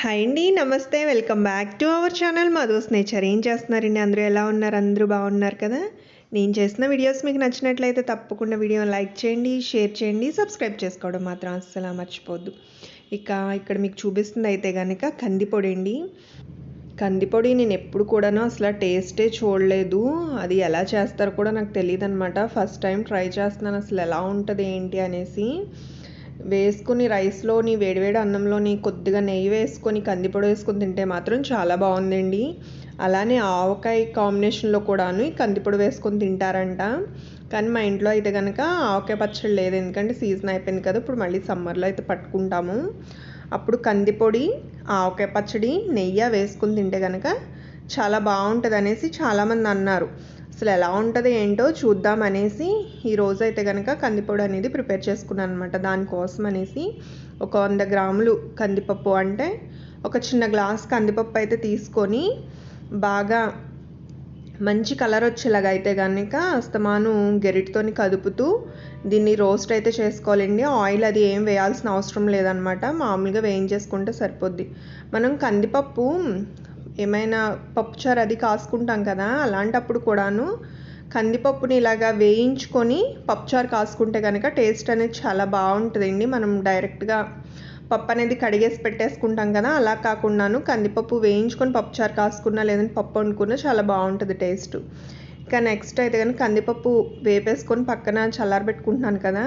Hi అండి నమస్తే. Welcome back to our channel. Madhu's nature ఏం చేస్తున్నారండి? అందరూ ఎలా ఉన్నారు? అందరూ బాగున్నారు కదా? నేను చేసిన వీడియోస్ మీకు నచ్చినట్లయితే తప్పకుండా వీడియోని లైక్ చేయండి షేర్ చేయండి సబ్స్క్రైబ్ చేసుకోవడం మాత్రం అస్సలు మర్చిపోద్దు. ఇక ఇక్కడ మీకు చూపిస్తుంది అయితే కనుక కందిపొడి అండి. కందిపొడి నేను ఎప్పుడు కూడాను అసలు టేస్టే చూడలేదు. అది ఎలా చేస్తారో కూడా నాకు తెలియదు అనమాట ఫస్ట్ టైం ట్రై చేస్తున్నాను. అసలు ఎలా ఉంటుంది ఏంటి అనేసి. వేసుకుని రైస్లోని వేడివేడి అన్నంలోని కొద్దిగా నెయ్యి వేసుకొని కందిపొడి వేసుకొని తింటే మాత్రం చాలా బాగుందండి. అలానే ఆవకాయ కాంబినేషన్లో కూడాను ఈ కందిపొడి వేసుకొని తింటారంట. కానీ మా ఇంట్లో అయితే కనుక ఆవకాయ పచ్చడి లేదు. ఎందుకంటే సీజన్ అయిపోయింది కదా ఇప్పుడు మళ్ళీ సమ్మర్లో అయితే పట్టుకుంటాము. అప్పుడు కందిపొడి ఆవకాయ పచ్చడి నెయ్యి వేసుకుని తింటే కనుక చాలా బాగుంటుంది అనేసి చాలామంది అన్నారు. అసలు ఎలా ఉంటుంది ఏంటో చూద్దాం అనేసి ఈరోజు అయితే కనుక కందిపొడి అనేది ప్రిపేర్ చేసుకున్నాను అనమాట దానికోసం అనేసి ఒక వంద గ్రాములు కందిపప్పు అంటే ఒక చిన్న గ్లాస్ కందిపప్పు అయితే తీసుకొని బాగా మంచి కలర్ వచ్చేలాగా అయితే కనుక అస్తమాను గెరిటితోని కదుపుతూ దీన్ని రోస్ట్ అయితే చేసుకోవాలండి. ఆయిల్ అది ఏం వేయాల్సిన అవసరం లేదనమాట మామూలుగా వేయించేసుకుంటే సరిపోద్ది. మనం కందిపప్పు ఏమైనా పప్పుచారు అది కాసుకుంటాం కదా అలాంటప్పుడు కూడాను కందిపప్పుని ఇలాగా వేయించుకొని పప్పుచారు కాసుకుంటే కనుక టేస్ట్ అనేది చాలా బాగుంటుందండి. మనం డైరెక్ట్గా పప్పు అనేది కడిగేసి పెట్టేసుకుంటాం కదా అలా కాకుండాను కందిపప్పు వేయించుకొని పప్పుచారు కాసుకున్నా లేదంటే పప్పు వండుకున్నా చాలా బాగుంటుంది టేస్ట్. ఇంకా నెక్స్ట్ అయితే కానీ కందిపప్పు వేపేసుకొని పక్కన చల్లారబెట్టుకుంటున్నాను కదా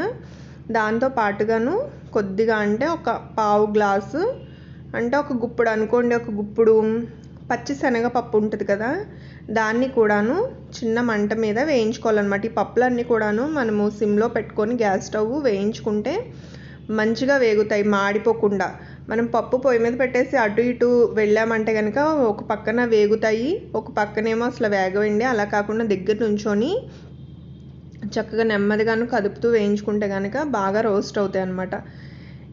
దాంతో పాటుగాను కొద్దిగా అంటే ఒక పావు గ్లాసు అంటే ఒక గుప్పుడు అనుకోండి ఒక గుప్పుడు పచ్చి శనగపప్పు ఉంటుంది కదా దాన్ని కూడాను చిన్న మంట మీద వేయించుకోవాలన్నమాట. ఈ పప్పులన్నీ కూడాను మనము సిమ్లో పెట్టుకొని గ్యాస్ స్టవ్ వేయించుకుంటే మంచిగా వేగుతాయి మాడిపోకుండా. మనం పప్పు పొయ్యి మీద పెట్టేసి అటు ఇటు వెళ్ళామంటే కనుక ఒక పక్కన వేగుతాయి ఒక పక్కనేమో అసలు వేగవండి. అలా కాకుండా దగ్గర నుంచొని చక్కగా నెమ్మదిగాను కదుపుతూ వేయించుకుంటే కనుక బాగా రోస్ట్ అవుతాయి అన్నమాట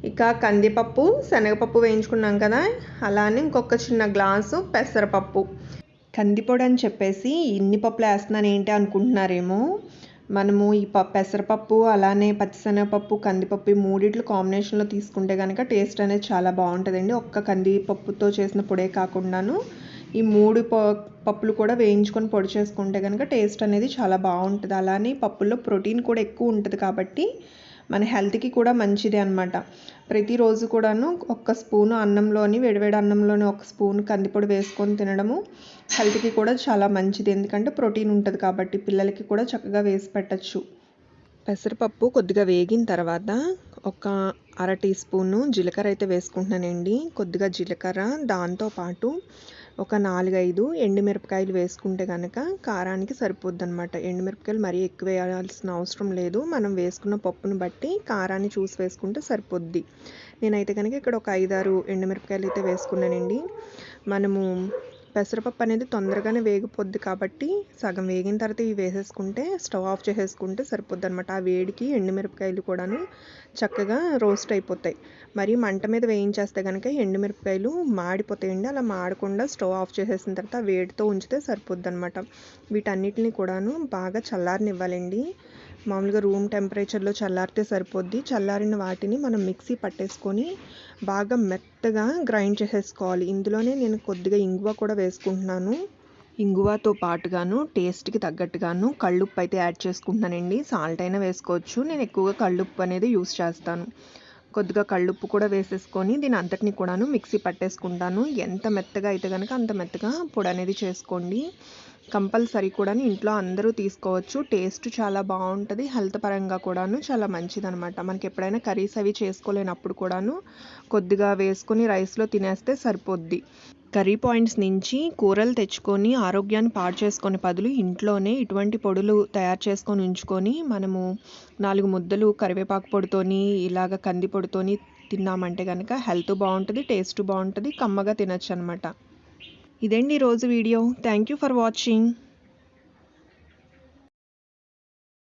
ఇక కందిపప్పు శనగపప్పు వేయించుకున్నాం కదా. అలానే ఇంకొక చిన్న గ్లాసు పెసరపప్పు. కందిపొడి అని చెప్పేసి ఇన్ని పప్పులు వేస్తున్నాను ఏంటి అనుకుంటున్నారేమో. మనము ఈ ప పెసరపప్పు అలానే పచ్చిశనగపప్పు కందిపప్పు ఈ మూడిట్లు కాంబినేషన్లో తీసుకుంటే కనుక టేస్ట్ అనేది చాలా బాగుంటుందండి. ఒక్క కందిపప్పుతో చేసిన పొడే కాకుండాను. ఈ మూడు పప్పులు కూడా వేయించుకొని పొడి చేసుకుంటే కనుక టేస్ట్ అనేది చాలా బాగుంటుంది. అలానే పప్పుల్లో ప్రోటీన్ కూడా ఎక్కువ ఉంటుంది కాబట్టి మన హెల్త్కి కూడా మంచిది అనమాట ప్రతిరోజు కూడాను ఒక్క స్పూను అన్నంలోని వేడివేడి అన్నంలోని ఒక స్పూన్ కందిపొడి వేసుకొని తినడము హెల్త్కి కూడా చాలా మంచిది. ఎందుకంటే ప్రోటీన్ ఉంటుంది కాబట్టి పిల్లలకి కూడా చక్కగా వేసి పెట్టచ్చు. పెసరపప్పు కొద్దిగా వేగిన తర్వాత ఒక అర టీ స్పూను జీలకర్ర అయితే వేసుకుంటున్నానండి. కొద్దిగా జీలకర్ర దాంతోపాటు ఒక నాలుగైదు ఎండుమిరపకాయలు వేసుకుంటే కనుక కారానికి సరిపోద్ది అనమాట ఎండుమిరపకాయలు మరీ ఎక్కువ వేయాల్సిన అవసరం లేదు. మనం వేసుకున్న పప్పును బట్టి కారాన్ని చూసి వేసుకుంటే సరిపోద్ది. నేనైతే కనుక ఇక్కడ ఒక ఐదారు ఎండుమిరపకాయలు అయితే వేసుకున్నానండి. మనము పెసరపప్పు అనేది తొందరగానే వేగిపోద్ది కాబట్టి సగం వేగిన తర్వాత ఇవి వేసేసుకుంటే స్టవ్ ఆఫ్ చేసేసుకుంటే సరిపోద్ది అనమాట ఆ వేడికి ఎండుమిరపకాయలు కూడాను చక్కగా రోస్ట్ అయిపోతాయి. మరి మంట మీద వేయించేస్తే కనుక ఎండుమిరపకాయలు మాడిపోతాయండి. అలా మాడకుండా స్టవ్ ఆఫ్ చేసేసిన తర్వాత వేడితో ఉంచితే సరిపోద్ది అనమాట వీటన్నిటిని కూడాను బాగా చల్లారనివ్వాలండి. మామూలుగా రూమ్ టెంపరేచర్లో చల్లారితే సరిపోద్ది. చల్లారిన వాటిని మనం మిక్సీ పట్టేసుకొని బాగా మెత్తగా గ్రైండ్ చేసేసుకోవాలి. ఇందులోనే నేను కొద్దిగా ఇంగువ కూడా వేసుకుంటున్నాను. ఇంగువతో పాటుగాను టేస్ట్కి తగ్గట్టుగాను కళ్ళుప్పు అయితే యాడ్ చేసుకుంటున్నానండి. సాల్ట్ అయినా వేసుకోవచ్చు. నేను ఎక్కువగా కళ్ళుప్పు అనేది యూస్ చేస్తాను. కొద్దిగా కళ్ళుప్పు కూడా వేసేసుకొని దీని అంతటిని కూడాను మిక్సీ పట్టేసుకుంటాను. ఎంత మెత్తగా అయితే కనుక అంత మెత్తగా పొడి అనేది చేసుకోండి. కంపల్సరీ కూడా ఇంట్లో అందరూ తీసుకోవచ్చు. టేస్ట్ చాలా బాగుంటుంది. హెల్త్ పరంగా కూడాను చాలా మంచిదనమాట. మనకి ఎప్పుడైనా కర్రీస్ అవి చేసుకోలేనప్పుడు కూడాను కొద్దిగా వేసుకొని రైస్లో తినేస్తే సరిపోద్ది. కర్రీ పాయింట్స్ నుంచి కూరలు తెచ్చుకొని ఆరోగ్యాన్ని పాడు చేసుకునే బదులు ఇంట్లోనే ఇటువంటి పొడులు తయారు చేసుకొని ఉంచుకొని మనము నాలుగు ముద్దలు కరివేపాకు పొడితోని ఇలాగ కంది పొడితోని తిన్నామంటే కనుక హెల్త్ బాగుంటుంది టేస్ట్ బాగుంటుంది కమ్మగా తినచ్చు అనమాట ఇదండి ఈరోజు video. Thank you for watching.